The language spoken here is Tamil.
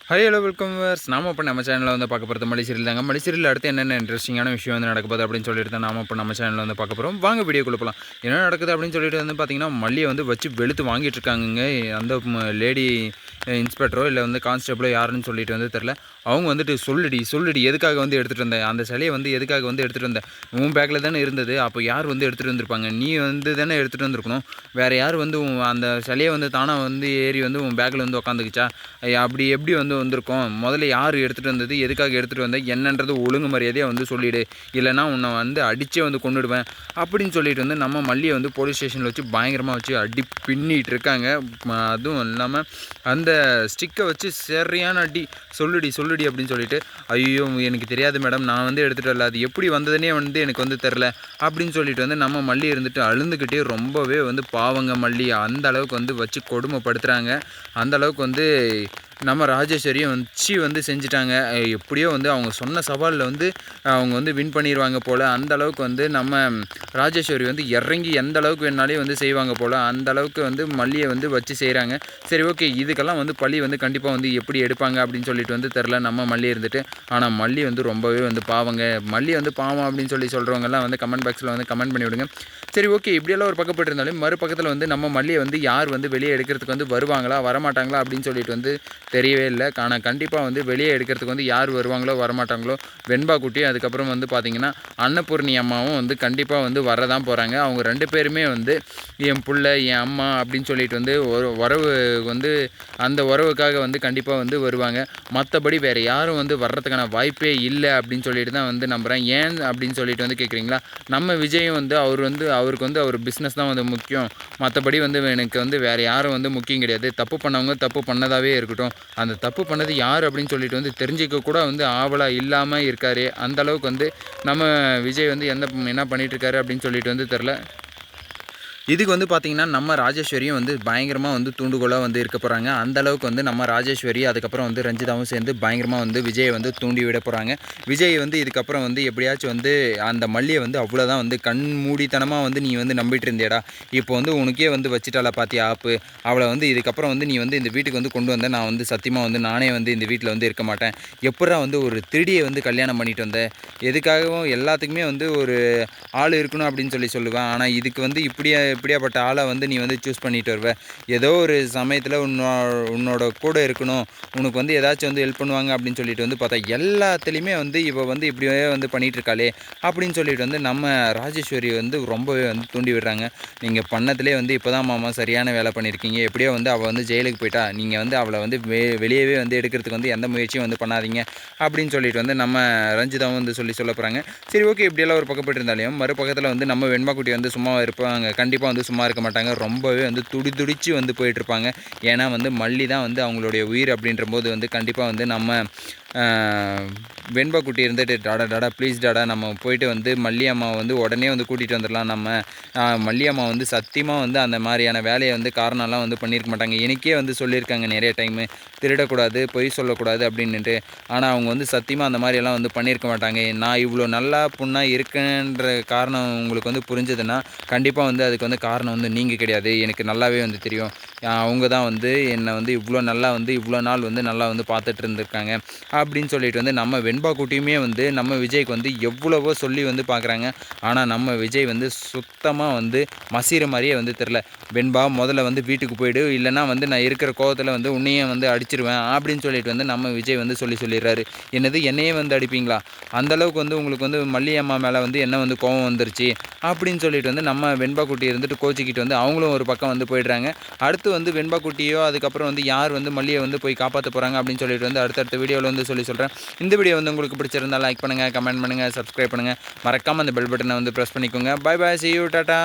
ஹை ஹலோ வெல்கம் வர்ஸ் நாம இப்போ நம்ம சேனலில் வந்து பார்க்க போகிறது மலிசீரியல் தாங்க. மலிசீரியல் அடுத்து என்னென்ன இன்ட்ரெஸ்டிங்கான விஷயம் வந்து நடக்க போகுது அப்படின்னு சொல்லிட்டு தான் நாம இப்போ நம்ம சேனலில் வந்து பார்க்க போகிறோம் வாங்க வீடியோ கொடுப்பலாம் என்ன நடக்குது அப்படின்னு சொல்லிட்டு வந்து பார்த்தீங்கன்னா மல்லியை வந்து வச்சு வெளுத்து வாங்கிட்டு இருக்காங்க அந்த லேடி இன்ஸ்பெக்டரோ இல்லை வந்து கான்ஸ்டபிளோ யாருன்னு சொல்லிட்டு வந்து தெரில அவங்க வந்துட்டு சொல்லுடி சொல்லுடி எதுக்காக வந்து எடுத்துகிட்டு வந்தேன் அந்த சிலையை வந்து எதுக்காக வந்து எடுத்துகிட்டு வந்தேன் உன் பேக்கில் தானே இருந்தது. அப்போ யார் வந்து எடுத்துகிட்டு வந்திருப்பாங்க? நீ வந்து தானே எடுத்துகிட்டு வந்திருக்கணும். வேறு யார் வந்து உன் அந்த சிலையை வந்து தானாக வந்து ஏறி வந்து உன் பேக்கில் வந்து உக்காந்துக்குச்சா? அப்படி எப்படி வந்து வந்திருக்கோம்? முதல்ல யார் எடுத்துகிட்டு வந்தது? எதுக்காக எடுத்துகிட்டு வந்தேன் என்னன்றது ஒழுங்கு மரியாதையாக வந்து சொல்லிவிடு இல்லைனா உன்னை வந்து அடித்தே வந்து கொண்டுடுவேன் அப்படின்னு சொல்லிட்டு வந்து நம்ம மல்லியை வந்து போலீஸ் ஸ்டேஷனில் வச்சு பயங்கரமாக வச்சு அடி பின்னிட்டு இருக்காங்க. அதுவும் இல்லாமல் அந்த ஸ்டிக்கை வச்சு சரியான அடி சொல்லுடி சொல்லுடி அப்படின்னு சொல்லிட்டு ஐயோ எனக்கு தெரியாது மேடம் நான் வந்து எடுத்துகிட்டு வரல அது எப்படி வந்ததுனே வந்து எனக்கு வந்து தெரில அப்படின்னு சொல்லிட்டு வந்து நம்ம மல்லி இருந்துட்டு அழுந்துக்கிட்டே ரொம்பவே வந்து பாவங்க மல்லி அந்த அளவுக்கு வந்து வச்சு கொடுமைப்படுத்துகிறாங்க அந்த அளவுக்கு வந்து நம்ம ராஜேஸ்வரியும் வச்சு வந்து செஞ்சுட்டாங்க. எப்படியோ வந்து அவங்க சொன்ன சவாலில் வந்து அவங்க வந்து வின் பண்ணிடுவாங்க போல். அந்த அளவுக்கு வந்து நம்ம ராஜேஸ்வரி வந்து இறங்கி எந்த அளவுக்கு வேணாலே வந்து செய்வாங்க போல். அந்த அளவுக்கு வந்து மல்லியை வந்து வச்சு செய்கிறாங்க சரி ஓகே இதுக்கெல்லாம் வந்து பள்ளி வந்து கண்டிப்பாக வந்து எப்படி எடுப்பாங்க அப்படின்னு சொல்லிட்டு வந்து தெரில நம்ம மல்லி இருந்துட்டு. ஆனால் மல்லி வந்து ரொம்பவே வந்து பாவங்க. மல்லி வந்து பாவம் அப்படின்னு சொல்லி சொல்கிறவங்கலாம் வந்து கமெண்ட் பாக்ஸில் வந்து கமெண்ட் பண்ணிவிடுங்க சரி ஓகே இப்படியெல்லாம் ஒரு பக்கப்பட்டு இருந்தாலும் மறுபக்கத்தில் வந்து நம்ம மல்லியை வந்து யார் வந்து வெளியே எடுக்கிறதுக்கு வந்து வருவாங்களா வரமாட்டாங்களா அப்படின்னு சொல்லிட்டு வந்து தெரியவே இல்லை. ஆனால் கண்டிப்பாக வந்து வெளியே எடுக்கிறதுக்கு வந்து யார் வருவாங்களோ வரமாட்டாங்களோ வெண்பா குட்டியும் அதுக்கப்புறம் வந்து பார்த்திங்கன்னா அன்னபூர்ணி அம்மாவும் வந்து கண்டிப்பாக வந்து வரதான் போகிறாங்க அவங்க ரெண்டு பேருமே வந்து என் பிள்ளை என் அம்மா அப்படின்னு சொல்லிட்டு வந்து ஒரு உறவு வந்து அந்த உறவுக்காக வந்து கண்டிப்பாக வந்து வருவாங்க. மற்றபடி வேறு யாரும் வந்து வர்றதுக்கான வாய்ப்பே இல்லை அப்படின்னு சொல்லிட்டு தான் வந்து நம்புகிறேன் ஏன் அப்படின்னு சொல்லிட்டு வந்து கேட்குறீங்களா நம்ம விஜயும் வந்து அவர் வந்து அவருக்கு வந்து அவர் பிஸ்னஸ் தான் வந்து முக்கியம். மற்றபடி வந்து எனக்கு வந்து வேறு யாரும் வந்து முக்கியம் கிடையாது. தப்பு பண்ணவங்க தப்பு பண்ணதாகவே இருக்கட்டும். அந்த தப்பு பண்ணது யார் அப்படின்னு சொல்லிட்டு வந்து தெரிஞ்சிக்க கூட வந்து ஆவலாக இல்லாமல் இருக்கார். அந்தளவுக்கு வந்து நம்ம விஜய் வந்து எந்த என்ன பண்ணிகிட்ருக்காரு அப்படின்னு சொல்லிட்டு வந்து தெரில இதுக்கு வந்து பார்த்திங்கன்னா நம்ம ராஜேஸ்வரியும் வந்து பயங்கரமாக வந்து தூண்டுகோலாக வந்து இருக்க போகிறாங்க அந்த அளவுக்கு வந்து நம்ம ராஜேஸ்வரி அதுக்கப்புறம் வந்து ரஞ்சிதாவும் சேர்ந்து பயங்கரமாக வந்து விஜயை வந்து தூண்டி விட போகிறாங்க விஜய் வந்து இதுக்கப்புறம் வந்து எப்படியாச்சும் வந்து அந்த மல்லியை வந்து அவ்வளோதான் வந்து கண் மூடித்தனமாக வந்து நீ வந்து நம்பிட்டு இருந்தேடா இப்போ வந்து உனக்கே வந்து வச்சுட்டால பார்த்தியா ஆப்பு? அவளை வந்து இதுக்கப்புறம் வந்து நீ வந்து இந்த வீட்டுக்கு வந்து கொண்டு வந்த நான் வந்து சத்தியமாக வந்து நானே வந்து இந்த வீட்டில் வந்து இருக்க மாட்டேன். எப்படா வந்து ஒரு திருடியை வந்து கல்யாணம் பண்ணிட்டு வந்தேன் எதுக்காகவும் எல்லாத்துக்குமே வந்து ஒரு ஆள் இருக்கணும் அப்படின்னு சொல்லி சொல்லுவேன். ஆனால் இதுக்கு வந்து இப்படியே இப்படியாப்பட்ட ஆளை வந்து நீ வந்து சூஸ் பண்ணிட்டு வருவ. ஏதோ ஒரு சமயத்தில் உன்னோ உன்னோட கூட இருக்கணும். உனக்கு வந்து ஏதாச்சும் வந்து ஹெல்ப் பண்ணுவாங்க அப்படின்னு சொல்லிட்டு வந்து பார்த்தா எல்லாத்துலேயுமே வந்து இவ வந்து இப்படியே வந்து பண்ணிகிட்டு இருக்காளே அப்படின்னு சொல்லிட்டு வந்து நம்ம ராஜேஸ்வரி வந்து ரொம்பவே வந்து தூண்டி விடுறாங்க. நீங்கள் பண்ணதுலே வந்து இப்போ தான் மாமா சரியான வேலை பண்ணியிருக்கீங்க எப்படியோ வந்து அவள் வந்து ஜெயிலுக்கு போயிட்டா. நீங்கள் வந்து அவளை வந்து வெ வெளியவே வந்து எடுக்கிறதுக்கு வந்து எந்த முயற்சியும் வந்து பண்ணாதீங்க அப்படின்னு சொல்லிட்டு வந்து நம்ம ரஞ்சிதாவும் வந்து சொல்லி சொல்ல போகிறாங்க சரி ஓகே இப்படியெல்லாம் ஒரு பக்கப்பட்டு இருந்தாலையும் மறுபக்கத்தில் வந்து நம்ம வெண்மாக்குட்டி வந்து சும்மா இருப்பாங்க. கண்டிப்பாக வந்து சும்மா இருக்க மாட்டாங்க. ரொம்பவே வந்து துடி துடிச்சு வந்து போயிட்டுருப்பாங்க ஏன்னா வந்து மல்லி தான் வந்து அவங்களுடைய உயிர் அப்படின்ற போது வந்து கண்டிப்பாக வந்து நம்ம வெண்பா குட்டி இருந்துட்டு டாடா டாடா ப்ளீஸ் டாடா நம்ம போயிட்டு வந்து மல்லியம்மா வந்து உடனே வந்து கூட்டிகிட்டு வந்துடலாம். நம்ம மல்லியம்மா வந்து சத்தியமாக வந்து அந்த மாதிரியான வேலையை வந்து காரணம்லாம் வந்து பண்ணியிருக்க மாட்டாங்க. எனக்கே வந்து சொல்லியிருக்காங்க நிறைய டைமு திருடக்கூடாது பொய் சொல்லக்கூடாது அப்படின்ட்டு ஆனால் அவங்க வந்து சத்தியமாக அந்த மாதிரியெல்லாம் வந்து பண்ணியிருக்க மாட்டாங்க. நான் இவ்வளோ நல்லா புண்ணாக இருக்கேன்ற காரணம் உங்களுக்கு வந்து புரிஞ்சதுன்னா கண்டிப்பாக வந்து அதுக்கு வந்து காரணம் வந்து நீங்கள் கிடையாது. எனக்கு நல்லாவே வந்து தெரியும். அவங்க தான் வந்து என்னை வந்து இவ்வளோ நல்லா வந்து இவ்வளோ நாள் வந்து நல்லா வந்து பார்த்துட்டு இருந்திருக்காங்க. அப்படின்னு சொல்லிட்டு வந்து நம்ம வெண்பா குட்டியுமே வந்து நம்ம விஜய்க்கு வந்து எவ்வளவோ சொல்லி வந்து பார்க்குறாங்க. ஆனால் நம்ம விஜய் வந்து சுத்தமாக வந்து மசிற மாதிரியே வந்து தெரில வெண்பா முதல்ல வந்து வீட்டுக்கு போயிடு. இல்லைனா வந்து நான் இருக்கிற கோவத்தில் வந்து உன்னையும் வந்து அடிச்சிருவேன் அப்படின்னு சொல்லிட்டு வந்து நம்ம விஜய் வந்து சொல்லி சொல்லிடுறாரு. என்னது என்னையே வந்து அடிப்பீங்களா? அந்தளவுக்கு வந்து உங்களுக்கு வந்து மல்லியம்மா மேலே வந்து என்ன வந்து கோவம் வந்துருச்சு? அப்படின்னு சொல்லிட்டு வந்து நம்ம வெண்பா குட்டி இருந்துட்டு கோச்சிக்கிட்டு வந்து அவங்களும் ஒரு பக்கம் வந்து போயிடுறாங்க. அடுத்து வந்து வெண்பா குட்டியோ அதுக்கப்புறம் வந்து யார் வந்து மல்லியை வந்து போய் காப்பாற்ற போகிறாங்க அப்படின்னு சொல்லிட்டு வந்து அடுத்தடுத்த வீடியோவில் வந்து சொல்லி சொல்கிறேன் இந்த வீடியோ வந்து உங்களுக்கு பிடிச்சிருந்தால் லைக் பண்ணுங்கள் கமெண்ட் பண்ணுங்கள் சப்ஸ்கிரைப் பண்ணுங்கள் மறக்காமல் அந்த பெல் பட்டனை வந்து ப்ரெஸ் பண்ணிக்கோங்க. Bye bye see you tata